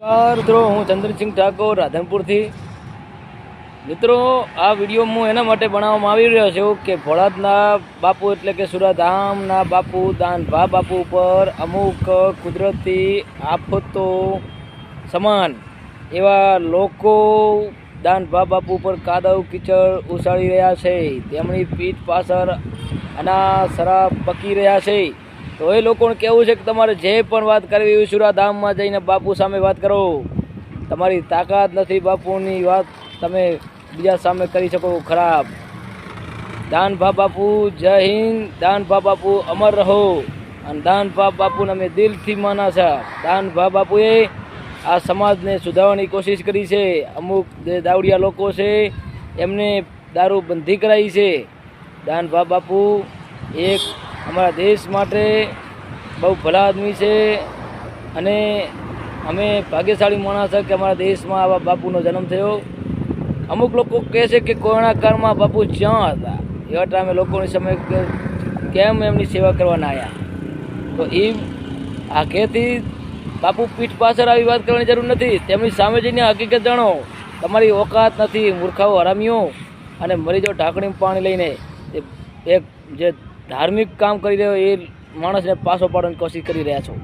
નમસ્કાર મિત્રો, હું ચંદ્રસિંહ ઠાકોર, રાધનપુરથી. મિત્રો, આ વીડિયો હું એના માટે બનાવવામાં આવી રહ્યો છું કે ભોળાદના બાપુ એટલે કે સુરાધામના બાપુ, દાનભા બાપુ ઉપર અમુક કુદરતી આફતો સમાન એવા લોકો દાનભા બાપુ ઉપર કાદવ કીચડ ઉછાળી રહ્યા છે. તેમની પીઠ પાછળ અના શરાબ પકી રહ્યા છે. તો એ લોકોને કેવું છે કે તમારે જે પણ વાત કરવી હોય સુરાધામમાં જઈને બાપુ સામે વાત કરો. તમારી તાકાત નથી બાપુની વાત તમે બીજા સામે કરી શકો ખરાબ. દાન ભા બાપુ, જય હિન્દ. દાન ભા બાપુ અમર રહો. અને દાન ભા બાપુને અમે દિલથી માના છે દાનભા બાપુએ આ સમાજને સુધારવાની કોશિશ કરી છે. અમુક જે દાવડિયા લોકો છે, એમને દારૂ બંધી કરાવી છે. દાન ભા બાપુ એક અમારા દેશ માટે બહુ ભલા આદમી છે અને અમે ભાગ્યશાળી માણસ કે અમારા દેશમાં આવા બાપુનો જન્મ થયો. અમુક લોકો કહે છે કે કોરોના કાળમાં બાપુ જ્યાં હતા, એવા ટાઈમે લોકોની સમય કેમ એમની સેવા કરવાના આવ્યા તો એ આખેથી બાપુ પીઠ પાછળ આવી વાત કરવાની જરૂર નથી. તેમની સામે જઈને હકીકત જાણો. તમારી ઓકાત નથી, મૂર્ખાઓ હરામીઓ. અને મરીજો જાઓ ઢાંકણીમાં પાણી લઈને. એક જે ધાર્મિક કામ કરી રહ્યો એ માણસને પાછો પાડવાની કોશિશ કરી રહ્યા છો.